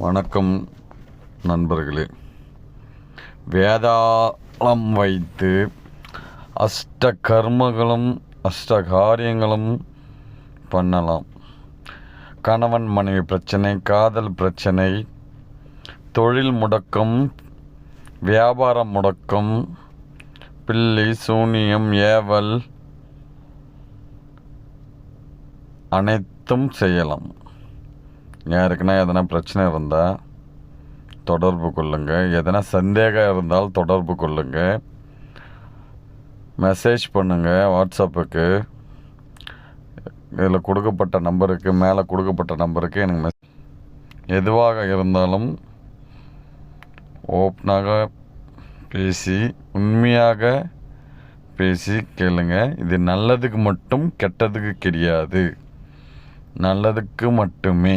வணக்கம் நண்பர்களே. வேதாளம் வைத்து அஷ்ட கர்மங்களும் அஷ்ட காரியங்களும் பண்ணலாம். கணவன் மனைவி பிரச்சனை காதல் பிரச்சனை தொழில் முடக்கம் வியாபார முடக்கம் பில்லி சூனியம் ஏவல் அனைத்தும் செய்யலாம். யாருக்குன்னா எதனா பிரச்சனை இருந்தால் தொடர்பு கொள்ளுங்கள் எதனா சந்தேகம் இருந்தால் தொடர்பு கொள்ளுங்கள் மெசேஜ் பண்ணுங்கள் வாட்ஸ்அப்புக்கு இதில் கொடுக்கப்பட்ட நம்பருக்கு மேலே கொடுக்கப்பட்ட நம்பருக்கு எனக்கு மெஸ் எதுவாக இருந்தாலும் ஓப்பனாக பேசி உண்மையாக பேசி கேளுங்க. இது நல்லதுக்கு மட்டும் கெட்டதுக்கு கிடையாது. நல்லதுக்கு மட்டுமே.